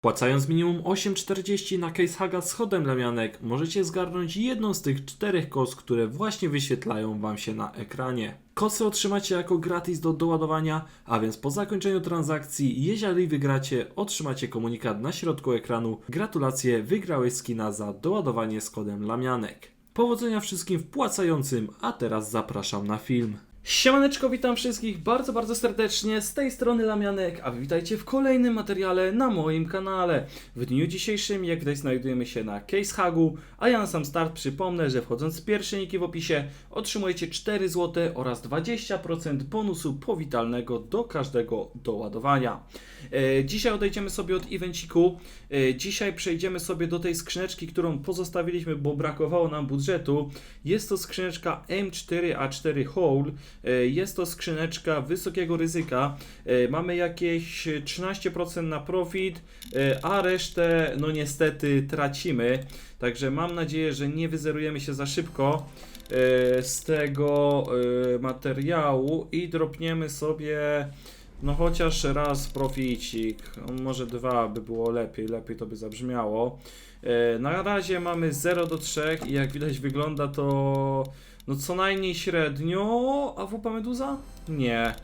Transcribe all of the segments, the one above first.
Płacając minimum 8,40 na case haga z chodem lamianek, możecie zgarnąć jedną z tych czterech kos, które właśnie wyświetlają Wam się na ekranie. Kosy otrzymacie jako gratis do doładowania, a więc po zakończeniu transakcji, jeżeli wygracie, otrzymacie komunikat na środku ekranu. Gratulacje, wygrałeś skina za doładowanie z kodem lamianek. Powodzenia wszystkim wpłacającym, a teraz zapraszam na film. Siemaneczko, witam wszystkich bardzo, bardzo serdecznie z tej strony Lamianek, a witajcie w kolejnym materiale na moim kanale. W dniu dzisiejszym, jak widać, znajdujemy się na Case Hagu, a ja na sam start przypomnę, że wchodząc z pierwsze niki w opisie otrzymujecie 4 zł oraz 20% bonusu powitalnego do każdego doładowania. E, dzisiaj odejdziemy sobie od evenciku, e, dzisiaj przejdziemy sobie do tej skrzyneczki, którą pozostawiliśmy, bo brakowało nam budżetu. Jest to skrzyneczka M4A4 Hole, Jest to skrzyneczka wysokiego ryzyka. E, Mamy jakieś 13% na profit, e, a resztę no niestety tracimy. Także mam nadzieję, że nie wyzerujemy się za szybko e, z tego e, materiału i dropniemy sobie no chociaż raz proficik, może dwa by było lepiej, lepiej to by zabrzmiało. E, Na razie mamy 0 do 3 i jak widać wygląda to no co najmniej średnio, a WP Meduza? Nie.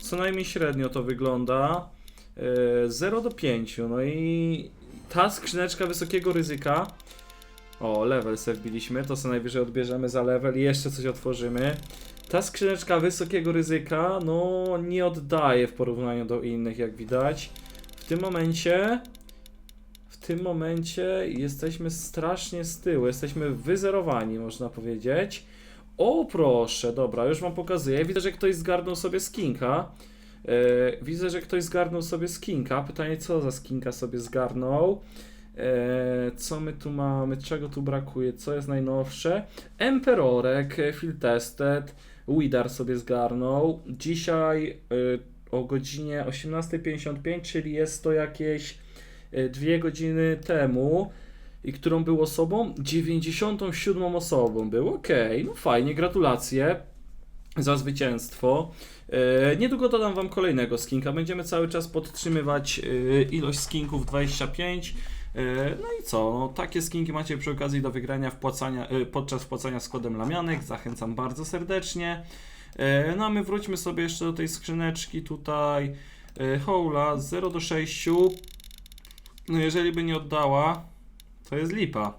Co najmniej średnio to wygląda. E, 0 do 5. No i ta skrzyneczka wysokiego ryzyka. O, level wbiliśmy, to co najwyżej odbierzemy za level i jeszcze coś otworzymy. Ta skrzyneczka wysokiego ryzyka, no nie oddaje w porównaniu do innych, jak widać. W tym momencie, w tym momencie jesteśmy strasznie z tyłu, jesteśmy wyzerowani, można powiedzieć. O proszę, dobra, już wam pokazuję. Widzę, że ktoś zgarnął sobie skinka. E, widzę, że ktoś zgarnął sobie skinka. Pytanie, co za skinka sobie zgarnął. E, co my tu mamy? Czego tu brakuje? Co jest najnowsze? Emperorek, e, Field Tested, Widar sobie zgarnął. Dzisiaj e, o godzinie 18.55, czyli jest to jakieś e, dwie godziny temu i którą był osobą? 97 osobą był. Okej, no fajnie, gratulacje za zwycięstwo. Niedługo dodam Wam kolejnego skinka. Będziemy cały czas podtrzymywać ilość skinków 25. E, no i co? No, takie skinki macie przy okazji do wygrania wpłacania, e, podczas wpłacania z kodem Lamianek. Zachęcam bardzo serdecznie. E, no a my wróćmy sobie jeszcze do tej skrzyneczki tutaj. Hola 0 do 6. No jeżeli by nie oddała, to jest lipa.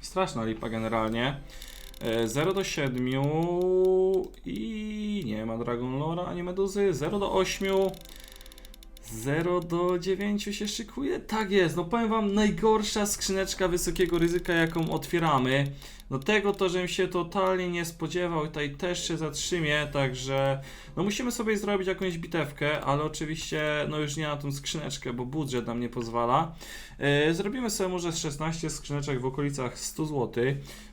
Straszna lipa generalnie. E, 0 do 7 i nie ma Dragon Lora ani Meduzy. 0 do 8. 0 do 9 się szykuje? Tak jest, no powiem wam, najgorsza skrzyneczka wysokiego ryzyka, jaką otwieramy. No tego to, żebym się totalnie nie spodziewał, tutaj też się zatrzymie, także no musimy sobie zrobić jakąś bitewkę, ale oczywiście no już nie na tą skrzyneczkę, bo budżet nam nie pozwala. E, zrobimy sobie może z 16 skrzyneczek w okolicach 100 zł.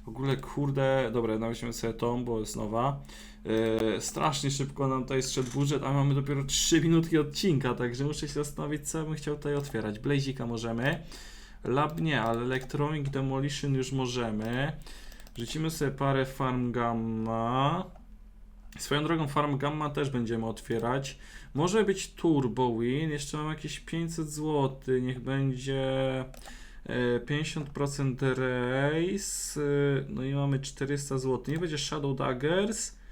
W ogóle kurde, dobra, weźmiemy sobie tą, bo jest nowa. E, strasznie szybko nam tutaj zszedł budżet, a mamy dopiero 3 minutki odcinka, także muszę się zastanowić, co bym chciał tutaj otwierać. Blazika możemy. Lab nie, ale Electronic Demolition już możemy. Rzucimy sobie parę Farm Gamma. Swoją drogą Farm Gamma też będziemy otwierać. Może być Turbo Win, jeszcze mam jakieś 500 zł, niech będzie e, 50% Race, e, no i mamy 400 zł. Nie będzie Shadow Daggers.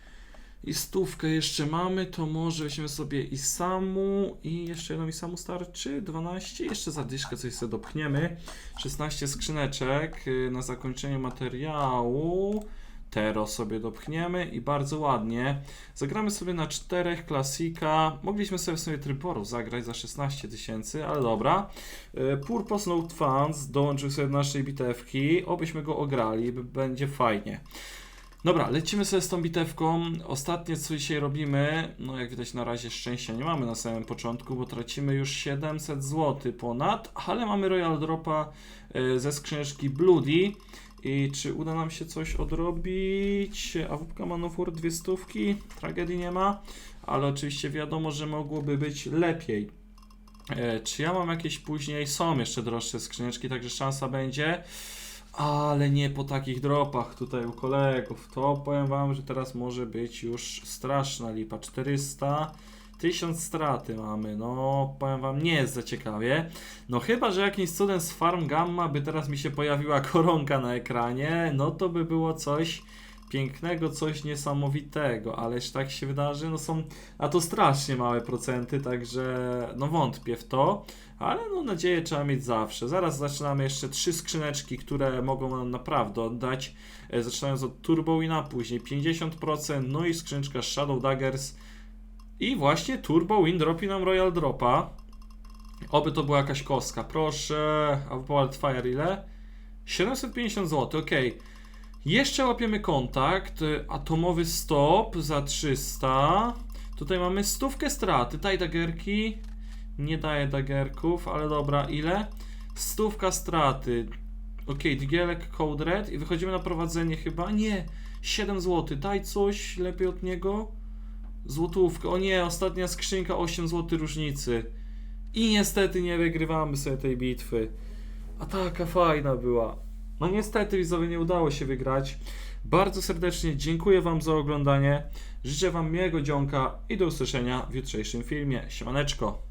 I stówkę jeszcze mamy, to może weźmiemy sobie i samu i jeszcze jedną i samu starczy, 12, jeszcze zadyszkę coś sobie dopchniemy, 16 skrzyneczek y, na zakończenie materiału, Tero sobie dopchniemy i bardzo ładnie. Zagramy sobie na czterech klasika. Mogliśmy sobie w sumie tryborów zagrać za 16 tysięcy, ale dobra. Y, Purpose Note Fans dołączył sobie do naszej bitewki. Obyśmy go ograli, będzie fajnie. Dobra, lecimy sobie z tą bitewką. Ostatnie co dzisiaj robimy, no jak widać na razie szczęścia nie mamy na samym początku, bo tracimy już 700 zł ponad, ale mamy Royal Dropa e, ze skrzyneczki Bloody. I czy uda nam się coś odrobić? AWP Manowar dwie stówki, tragedii nie ma, ale oczywiście wiadomo, że mogłoby być lepiej. E, czy ja mam jakieś później? Są jeszcze droższe skrzyneczki, także szansa będzie. Ale nie po takich dropach tutaj u kolegów. To powiem wam, że teraz może być już straszna lipa. 400, 1000 straty mamy, no powiem wam, nie jest za ciekawie. No chyba, że jakimś cudem z Farm Gamma by teraz mi się pojawiła koronka na ekranie, no to by było coś pięknego, coś niesamowitego, ależ tak się wydarzy, no są, a to strasznie małe procenty, także no wątpię w to, ale no nadzieję trzeba mieć zawsze. Zaraz zaczynamy jeszcze trzy skrzyneczki, które mogą nam naprawdę oddać, e, zaczynając od Turbo Wina, później 50%, no i skrzyneczka Shadow Daggers i właśnie Turbo Win dropi nam Royal Dropa. Oby to była jakaś kostka, proszę, a Wildfire ile? 750 zł, ok. Jeszcze łapiemy kontakt. Atomowy stop za 300. Tutaj mamy stówkę straty. Daj dagerki. Nie daję dagerków, ale dobra, ile? Stówka straty. Ok, Digielek Code Red i wychodzimy na prowadzenie chyba. Nie, 7 zł. Daj coś lepiej od niego. Złotówkę. O nie, ostatnia skrzynka 8 zł różnicy. I niestety nie wygrywamy sobie tej bitwy. A taka fajna była. No niestety widzowie nie udało się wygrać. Bardzo serdecznie dziękuję Wam za oglądanie. Życzę Wam miłego dzionka i do usłyszenia w jutrzejszym filmie. Siemaneczko.